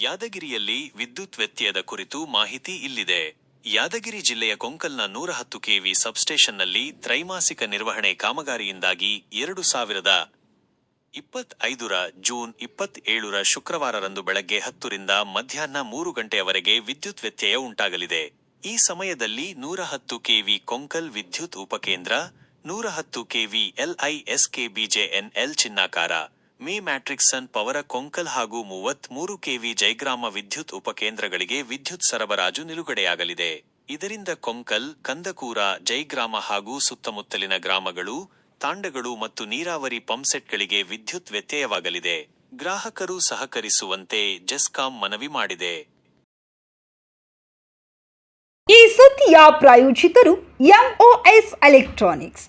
ಯಾದಗಿರಿಯಲ್ಲಿ ವಿದ್ಯುತ್ ವ್ಯತ್ಯಯದ ಕುರಿತು ಮಾಹಿತಿ ಇಲ್ಲಿದೆ. ಯಾದಗಿರಿ ಜಿಲ್ಲೆಯ ಕೊಂಕಲ್ನ ನೂರ ಹತ್ತು ಕೆವಿ ಸಬ್ಸ್ಟೇಷನ್ನಲ್ಲಿ ತ್ರೈಮಾಸಿಕ ನಿರ್ವಹಣೆ ಕಾಮಗಾರಿಯಿಂದಾಗಿ ಎರಡು ಸಾವಿರದ ಇಪ್ಪತ್ತೈದರ ಜೂನ್ ಇಪ್ಪತ್ತೇಳರ ಶುಕ್ರವಾರರಂದು ಬೆಳಗ್ಗೆ ಹತ್ತರಿಂದ ಮಧ್ಯಾಹ್ನ ಮೂರು ಗಂಟೆಯವರೆಗೆ ವಿದ್ಯುತ್ ವ್ಯತ್ಯಯ ಉಂಟಾಗಲಿದೆ. ಈ ಸಮಯದಲ್ಲಿ ನೂರ ಹತ್ತು ಕೆವಿ ಕೊಂಕಲ್ ವಿದ್ಯುತ್ ಉಪಕೇಂದ್ರ, ನೂರ ಹತ್ತು ಕೆವಿ ಎಲ್ಐಎಸ್ಕೆಬಿಜೆಎನ್ಎಲ್ ಚಿನ್ನಾಕಾರ ಮೇ ಮ್ಯಾಟ್ರಿಕ್ಸನ್ ಪವರ ಕೊಂಕಲ್ ಹಾಗೂ ಮೂವತ್ಮೂರು ಕೆವಿ ಜೈಗ್ರಾಮ ವಿದ್ಯುತ್ ಉಪಕೇಂದ್ರಗಳಿಗೆ ವಿದ್ಯುತ್ ಸರಬರಾಜು ನಿಲುಗಡೆಯಾಗಲಿದೆ. ಇದರಿಂದ ಕೊಂಕಲ್, ಕಂದಕೂರ, ಜೈಗ್ರಾಮ ಹಾಗೂ ಸುತ್ತಮುತ್ತಲಿನ ಗ್ರಾಮಗಳು, ತಾಂಡಗಳು ಮತ್ತು ನೀರಾವರಿ ಪಂಪ್ಸೆಟ್ಗಳಿಗೆ ವಿದ್ಯುತ್ ವ್ಯತ್ಯಯವಾಗಲಿದೆ. ಗ್ರಾಹಕರು ಸಹಕರಿಸುವಂತೆ ಜೆಸ್ಕಾಂ ಮನವಿ ಮಾಡಿದೆ. ಈ ಸುದ್ದಿಯ ಪ್ರಾಯೋಜಿತರು MOS electronics